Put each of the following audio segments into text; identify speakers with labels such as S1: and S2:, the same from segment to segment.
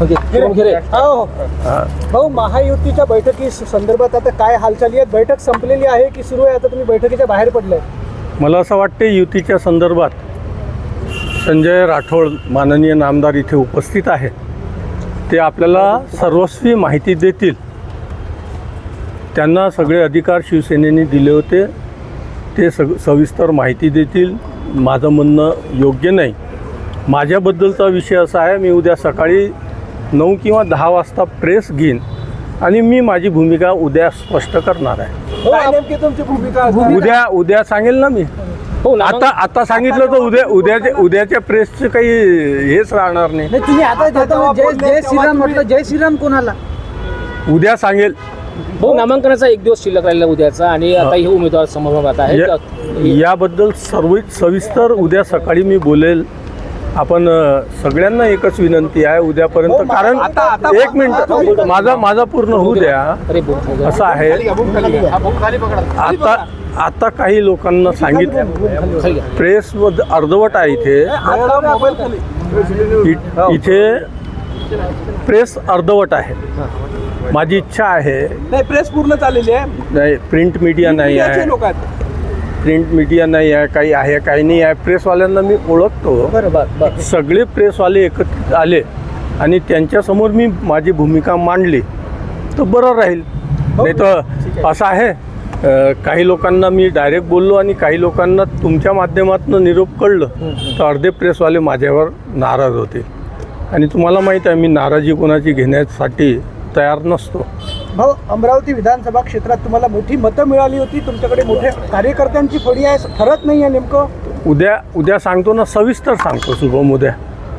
S1: खेरे
S2: हो भाऊ महायुतीच्या बैठकी संदर्भात आता काय हालचाली आहेत? बैठक संपलेली आहे की सुरू आहे? आता तुम्ही बैठकीच्या बाहेर पडलाय.
S3: मला असं वाटते युतीच्या संदर्भात संजय राठोड माननीय नामदार इथे उपस्थित आहे ते आपल्याला सर्वस्वी माहिती देतील. त्यांना सगळे अधिकार शिवसेनेने दिले होते. ते सग सविस्तर माहिती देतील. माझं म्हणणं योग्य नाही. माझ्याबद्दलचा विषय असा आहे मी उद्या सकाळी नऊ किंवा दहा वाजता प्रेस घेईन आणि मी माझी भूमिका उद्या स्पष्ट करणार आहे.
S2: हो, काय नेमकी तुमची भूमिका
S3: उद्या उद्या सांगेल ना मी.
S1: हो नामांकन-
S3: आता आता सांगितलं तर उद्या उद्याच्या उद्याच्या प्रेसचं काही हेच राहणार नाही.
S4: नाही तुम्ही आता जय जय श्रीराम म्हटलं जय श्रीराम कोणाला?
S3: उद्या सांगेल.
S1: भाऊ नामांकनाचा एक दिवस शिल्लक राहिला उद्याचा आणि आता हे उमेदवार समोरात आहेत.
S3: या- याबद्दल सर्व सविस्तर उद्या सकाळी मी बोलेल. आपण सगळ्यांना एकच विनंती आहे उद्यापर्यंत
S2: हो,
S3: कारण एक मिनिट माझा माझा पूर्ण होऊ द्या. असं आहे. आता आता काही लोकांना सांगितलं. प्रेस अर्धवट आहे इथे. इथे प्रेस अर्धवट आहे. माझी इच्छा आहे.
S2: नाही प्रेस पूर्ण चाललेली आहे.
S3: नाही प्रिंट मीडिया नाही आहे. प्रिंट मीडिया नाही आहे काही आहे काही नाही आहे. प्रेसवाल्यांना मी ओळखतो. सगळे प्रेसवाले एकत्रित आले आणि त्यांच्यासमोर मी माझी भूमिका मांडली. तर बरं राहील. नाही तर असं आहे काही लोकांना मी डायरेक्ट बोललो आणि काही लोकांना तुमच्या माध्यमातून निरोप कळलं. तर अर्धे प्रेसवाले माझ्यावर नाराज होते. आणि तुम्हाला माहीत आहे मी नाराजी कोणाची घेण्यासाठी तयार नसतो.
S2: भाऊ अमरावती विधानसभा क्षेत्रात तुम्हाला मोठी मतं मिळाली होती. तुमच्याकडे मोठ्या कार्यकर्त्यांची फळी आहे. ठरत नाही आहे नेमकं.
S3: उद्या उद्या सांगतो ना सविस्तर सांगतो शुभम उद्या.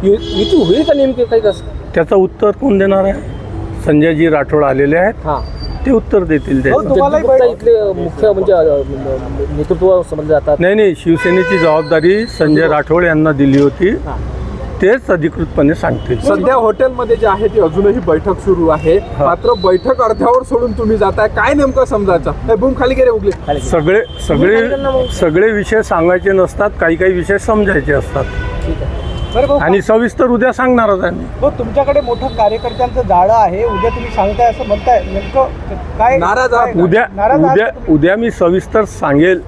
S1: युती होईल का नेमके काही कसं
S3: त्याचं उत्तर कोण देणार आहे? संजयजी राठोड आलेले आहेत.
S1: हां.
S3: ते उत्तर देतील ते.
S2: हो,
S1: इथले मुख्य म्हणजे नेतृत्व समजले जातात.
S3: नाही नाही शिवसेनेची जबाबदारी संजय राठोड यांना दिली होती.
S1: हां.
S3: तेच अधिकृतपणे सांगतील.
S5: सध्या हॉटेलमध्ये जे आहे ती अजूनही बैठक सुरू आहे.
S3: हा.
S5: मात्र बैठक अर्ध्यावर सोडून तुम्ही जाताय. काय नेमकं समजायचं? हे बूम खाली गेले उगले.
S3: सगळे सगळे सगळे विषय सांगायचे नसतात. काही काही विषय समजायचे असतात. आणि सविस्तर उद्या सांगणारच आहे मी.
S2: हो तुमच्याकडे मोठं कार्यकर्त्यांचं जाळं आहे. उद्या तुम्ही सांगताय असं म्हणताय. नेमकं काय
S5: नाराज
S3: उद्या उद्या? उद्या मी सविस्तर सांगेल.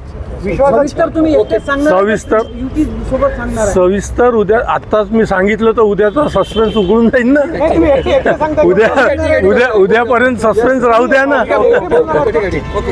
S4: सविस्तर तुम्ही एकटेच सांगणार
S3: सविस्तर.
S4: युती सोबत सांगणार आहे
S3: सविस्तर उद्या आत्ताच मी सांगितलं तर उद्याचा सस्पेन्स उघडून जाईल ना
S2: नाही, तुम्ही एकटे- एकटे सांगताय.
S3: उद्या उद्या उद्यापर्यंत सस्पेन्स राहू द्या ना?